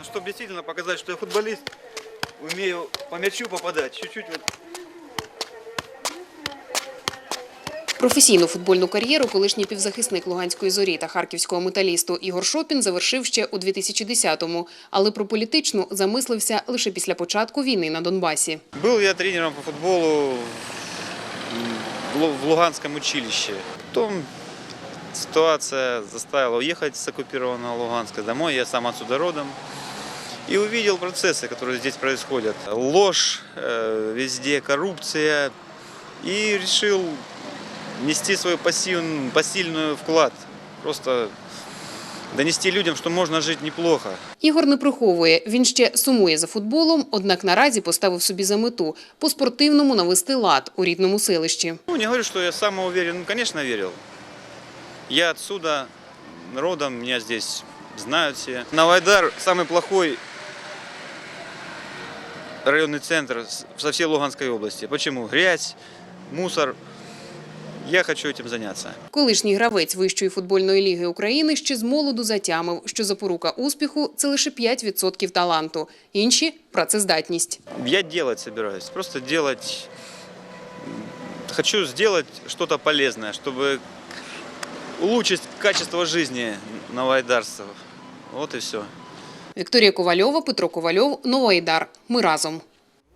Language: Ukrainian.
Ну, чтобы действительно показать, что я футболист, умею по мячу попадать. Чуть-чуть вот Професійну футбольну кар'єру колишній півзахисник Луганської зорі та харківського металісту Ігор Шопін завершив ще у 2010-му, але про політичну замислився лише після початку війни на Донбасі. Был я тренером по футболу в Лу- в Луганском училище. Потом ситуация заставила уехать с оккупированного Луганска домой. Я сам отсюда родом И увидел процессы, которые здесь происходят. Ложь, э, везде коррупция. И решил нести свой пассив- посильный вклад. Просто донести людям, что можно жить неплохо. Ігор не приховує, він ще сумує за футболом, однак наразі поставив собі за мету по-спортивному навести лад у рідному селищі. Ну, не говорю, что я самоуверен. Ну, конечно, верил. Я отсюда родом, меня здесь знают все. Новайдар самый плохой районный центр с- со всей Луганской области. Почему? Грязь, мусор. Я хочу этим заняться. Колишній гравець Вищої футбольної ліги України ще з молоду затямив, що запорука успіху – це лише 5% таланту, інші – працездатність. Я делать собираюсь. Просто делать... Хочу сделать что-то полезное, чтобы улучшить качество жизни новоайдарцев. Вот и все. Вікторія Ковальова, Петро Ковальов, Новоайдар. Ми разом.